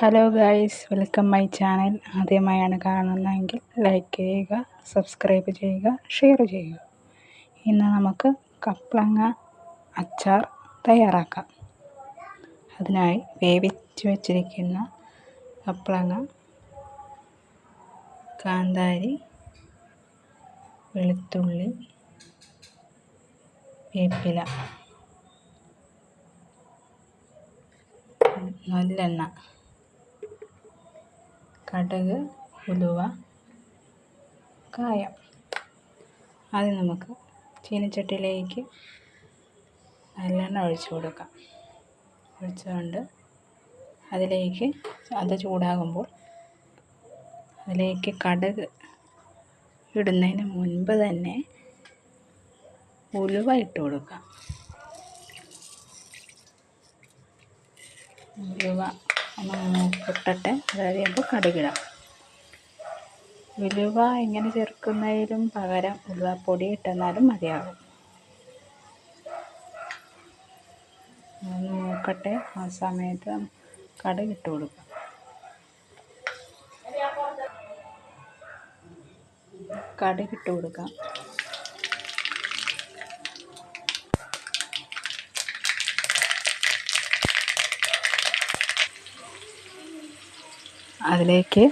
Hello guys welcome my channel ആദ്യമായാണ് കാണുന്നതെങ്കിൽ like ചെയ്യുക സബ്സ്ക്രൈബ് ചെയ്യുക ഷെയർ ചെയ്യുക. ഇന്ന് നമുക്ക് കപ്ലങ്ങ അച്ചാർ തയ്യാറാക്കാം. അതിനായി വേവിച്ച് വച്ചിരിക്കുന്ന കപ്ലങ്ങ കാന്താരി വെളുത്തുള്ളി വേപ്പില നല്ലെണ്ണ. കടുക് ഉലുവ കായം. ആദ്യം നമുക്ക് ചീനച്ചട്ടിയിലേക്ക് നല്ലെണ്ണ ഒഴിച്ചു കൊടുക്കാം. ഒഴിച്ചുകൊണ്ട് അതിലേക്ക് അത് ചൂടാകുമ്പോൾ അതിലേക്ക് കടുക് ഇടുന്നതിന് മുൻപ് തന്നെ ഉലുവ ഇട്ട് കൊടുക്കാം. ഉലുവ ഒന്ന് പൊട്ടട്ടെ അത് കഴിയുമ്പോൾ കടുകിടാം. ഉലുവ ഇങ്ങനെ ചേർക്കുന്നതിലും പകരം ഉലുവപ്പൊടി ഇട്ടെന്നാലും മതിയാകും. ഒന്ന് നോക്കട്ടെ ആ സമയത്ത് കടുക് ഇട്ട് കൊടുക്കാം. കടുക് ഇട്ട് കൊടുക്കാം. അതിലേക്ക്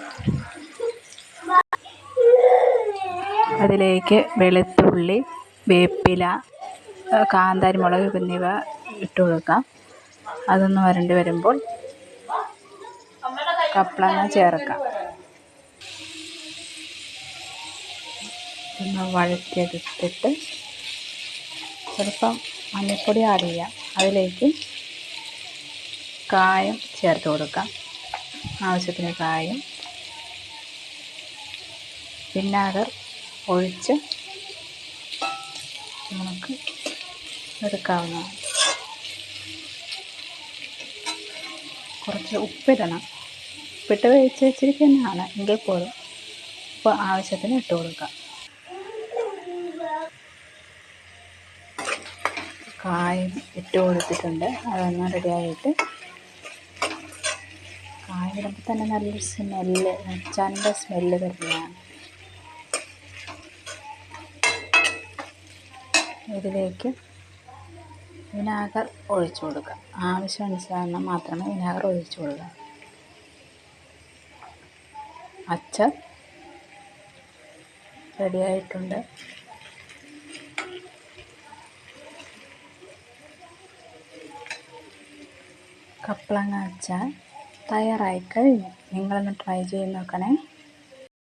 അതിലേക്ക് വെളുത്തുള്ളി വേപ്പില കാന്താരി മുളക് എന്നിവ ഇട്ട് കൊടുക്കാം. അതൊന്ന് വരണ്ടി വരുമ്പോൾ കപ്ലങ്ങ ചേർക്കാം. ഒന്ന് വഴറ്റിയെടുത്തിട്ട് ചിലപ്പം മഞ്ഞൾപ്പൊടി ആഡ് ചെയ്യാം. അതിലേക്ക് കായം ചേർത്ത് കൊടുക്കാം. ആവശ്യത്തിന് കായും. വിനാഗർ ഒഴിച്ച് നമുക്ക് എടുക്കാവുന്നതാണ്. കുറച്ച് ഉപ്പിടണം. ഉപ്പിട്ട് വേവിച്ച് വെച്ചിരിക്കുന്നതാണ് എങ്കിൽ പോലും ഉപ്പ് ആവശ്യത്തിന് ഇട്ട് കൊടുക്കാം. കായും ഇട്ട് കൊടുത്തിട്ടുണ്ട്. അതൊന്ന് റെഡിയായിട്ട് കായം ഇടുമ്പോൾ തന്നെ നല്ലൊരു സ്മെല്ല് അച്ചാറിന്റെ സ്മെല്ല് വരുന്നതാണ് ഇതിലേക്ക് വിനാഗർ ഒഴിച്ചു കൊടുക്കുക. ആവശ്യാനുസരണം മാത്രമേ വിനാഗർ ഒഴിച്ചു കൊടുക്കുക. അച്ചാർ റെഡിയായിട്ടുണ്ട് കപ്പളങ്ങ അച്ചാർ. തയ്യാറായി കഴിഞ്ഞു. നിങ്ങളൊന്ന് ട്രൈ ചെയ്ത് നോക്കണേ.